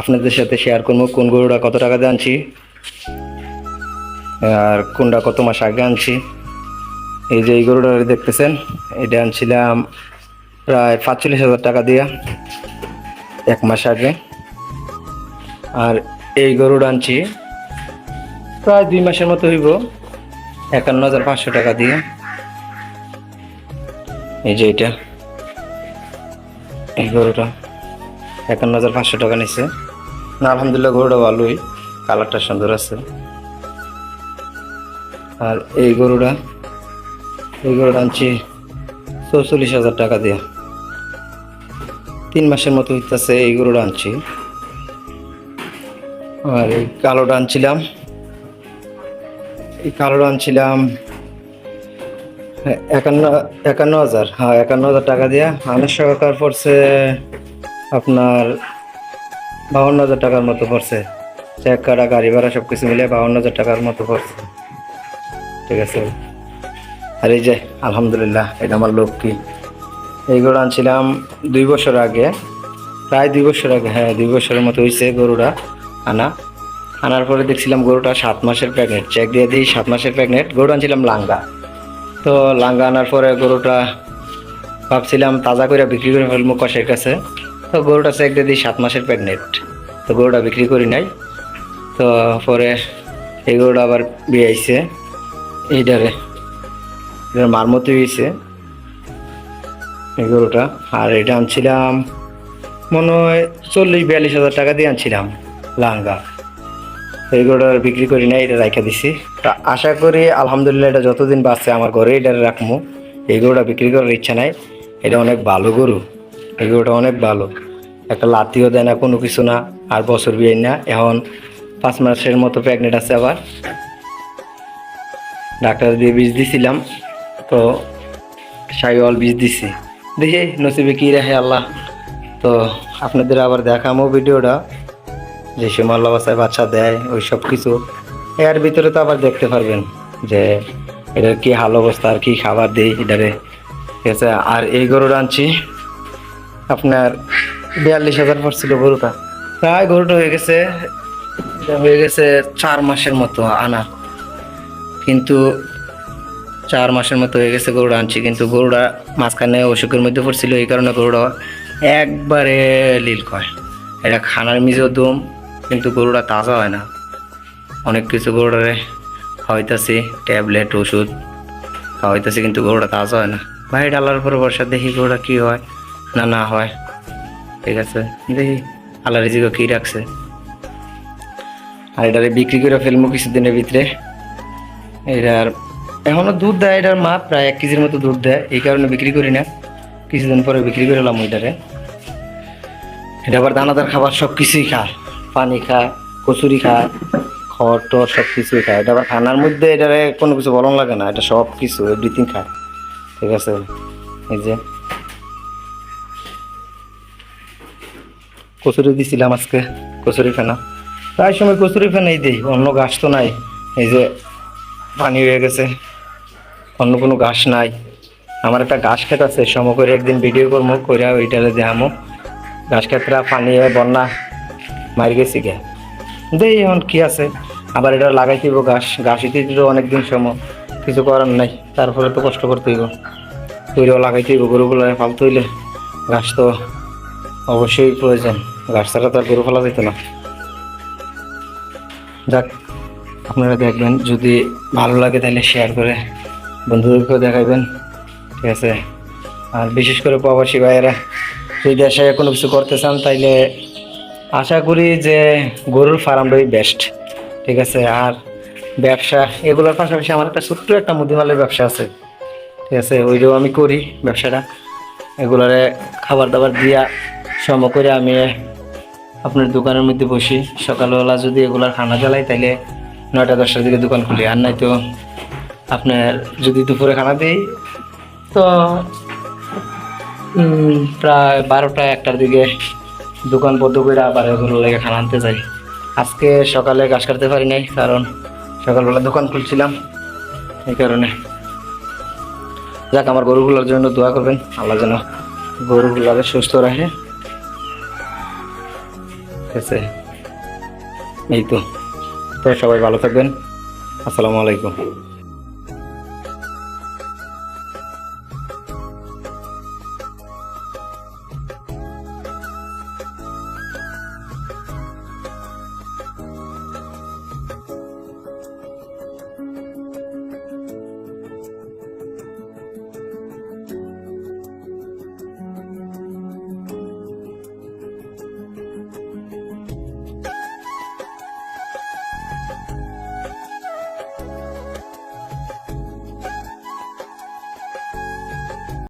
আপনাদের সাথে শেয়ার করব। কোন গরুটা কত টাকা দিয়ে আনছি, আর কোনটা কত মাস আগে আনছি। এই যে এই গরুটা দেখতেছেন, এটা আনছিলাম প্রায় পাঁচচল্লিশ হাজার টাকা দিয়ে এক মাস আগে। আর এই গরুটা আনছি প্রায় দুই মাসের মতো হইব, একান্ন হাজার পাঁচশো টাকা দিয়ে। এই যে এটা, এই গরুটা একান্ন হাজার পাঁচশো টাকা নিচ্ছে না, আলহামদুলিল্লাহ, গরুটা ভালোই। কালারটা সুন্দর আছে। আর এই গরুটা এই গরুটা আনছি চৌচল্লিশ হাজার টাকা দিয়ে। তিন মাসের মতো হইতেছে এই গরুটা আনছি। আর এই কালোটা আনছিলাম। এই কালোটা আনছিলাম, একান্ন একান্ন হাজার। হ্যাঁ একান্ন হাজার টাকা দিয়ে। আনার সরকার পড়ছে আপনার বাউন্ন হাজার টাকার মতো পড়ছে। চেক কাটা, গাড়ি ভাড়া সব কিছু মিলে বাউন্ন হাজার টাকার মতো পড়ছে। ঠিক আছে? আর এই যে, আলহামদুলিল্লাহ, এটা আমার লক্ষ্মী এইগুলো আনছিলাম দুই বছর আগে। প্রায় দুই বছর আগে হ্যাঁ দুই বছরের মতো হয়েছে গরুটা আনা। আনার পরে দেখছিলাম গরুটা সাত মাসের প্রেগনেন্ট চেক দিয়ে দিই, সাত মাসের প্রেগনেন্ট গরু আনছিলাম লাঙ্গা। তো লাঙ্গা আনার পরে গরুটা ভাবছিলাম তাজা করে বিক্রি করে ফেলব কষের কাছে। তো গরুটা চেক দিয়ে সাত মাসের প্রেগনেন্ট তো গরুটা বিক্রি করি নাই। তো পরে এই গরুটা আবার বিয়ে আইছে এইটারে মার মতো হয়েছে এই গরুটা। আর এটা আনছিলাম মনে হয় চল্লিশ বিয়াল্লিশ হাজার টাকা দিয়ে আনছিলাম লাঙ্গা। এই গরুটা বিক্রি করি না এটা রাখা দিছি। তা আশা করি আলহামদুলিল্লাহ এটা যতদিন বাঁচছে আমার ঘরে এটা রাখব এই গরুটা বিক্রি করার ইচ্ছা নাই। এটা অনেক ভালো গরু। এই গরুটা অনেক ভালো। একটা লাতিও দেয় না, কোনো কিছু না, আর বছর বিয়ে না। এখন পাঁচ মাসের মতো প্রেগনেন্ট আছে আবার। ডাক্তার দিয়ে বীজ দিছিলাম, তো সাইওয়াল বীজ দিছি। দেখি নসিবে কি রাখে আল্লাহ। তো আপনাদের আবার দেখামো ভিডিওটা। যে আল্লাহ বাসায় বাচ্চা দেয়, ওই সব কিছু। এর ভিতরে তো আবার দেখতে পারবেন যে এটার কী হাল অবস্থা, আর কী খাবার দিই এটারে। ঠিক আছে, আর এই গরুটা আনছি। আপনার বিয়াল্লিশ হাজার পড়ছিল গরুটা। প্রায় গরুটা হয়ে গেছে হয়ে গেছে চার মাসের মতো আনা। কিন্তু চার মাসের মতো হয়ে গেছে গরুটা আনছি, কিন্তু গরুটা মাঝখানে অসুখের মধ্যে পড়ছিল, এই কারণে গরুটা একবারে লীল কয়। এটা খানার মিজেও দম, কিন্তু গরুটা তাজা হয় না। অনেক কিছু গরুটারে খাওয়াইতেছি, ট্যাবলেট, ওষুধ খাওয়াইতেছি, কিন্তু গরুটা তাজা হয় না। ভাই ডালার পরে বর্ষা দেখি গরুটা কী হয়। না না, হয়। ঠিক আছে। দেখি, আল্লাহ রিজিকে কি রাখছে। আর এটারে বিক্রি করে ফেলব কিছুদিনের ভিতরে। এটার এখনও দুধ দেয়, এটার মা প্রায় এক কেজির মতো দুধ দেয়। এই কারণে বিক্রি করি না। কিছুদিন পরে বিক্রি করে এলাম ওইটারে। এটা আবার দানাদার খাবার সব কিছুই খায় পানি খায় কচুরি খায় খড় টর সব কিছুই খায় এটা আবার খানার মধ্যে এটারে কোনো কিছু বলন লাগে না। এটা সব কিছু এভরিথিং খায় ঠিক আছে। এই যে কচুরি দিছিলাম আজকে কচুরি ফেনা। প্রায় সময় কচুরি ফেনাই দিই, অন্য ঘাস তো নাই, এই যে পানি হয়ে গেছে, অন্য কোনো ঘাস নাই। আমার একটা ঘাস খেত আছে সম করে একদিন ভিডিও করব করে ওইটারে দেখামো। ঘাস খেতরা পানি বন্যা মারি গেছি গে দেই, এখন কি আছে? আবার এটা লাগাই দিব ঘাস ঘাস দিল অনেকদিন সময়, কিছু করার নাই তারপরে তো কষ্ট করতে হইব। তৈরিও হইব গরুগুলো ফালতু হইলে। ঘাস তো অবশ্যই প্রয়োজন। ঘাস ছাড়া তো আর গরু ফেলা যেত না। যাক, আপনারা দেখবেন, যদি ভালো লাগে তাহলে শেয়ার করে বন্ধুদেরকেও দেখাইবেন। ঠিক আছে? আর বিশেষ করে প্রবাসী ভাইয়েরা, যদি দেশে কোনো কিছু করতে চান, তাইলে আশা করি যে গরুর ফার্মটাই বেস্ট ঠিক আছে? আর ব্যবসা, এগুলোর পাশাপাশি আমার একটা ছোট্ট একটা মুদিমালের ব্যবসা আছে। ঠিক আছে? ওইটাও আমি করি ব্যবসাটা। এগুলারে খাবার দাবার দিয়া সম করে আমি আপনার দোকানের মধ্যে বসি। সকালবেলা যদি এগুলার খানা চালাই তাইলে নয়টা দশটার দিকে দোকান খুলি। আর নাই তো আপনার যদি দুপুরে খানা দিই, তো প্রায় বারোটা একটার দিকে দোকান বদ্ধ করে আবার এগুলো লেগে খানা আনতে যাই। আজকে সকালে ঘাস কাটতে পারি নাই, কারণ সকালবেলা দোকান খুলছিলাম। এই কারণে। যাক, আমার গরুগুলোর জন্য দোয়া করবেন। আল্লাহ যেন গরুগুলোকে সুস্থ রাখে। আছে এই তো। তো সবাই ভালো থাকবেন। আসসালামু আলাইকুম।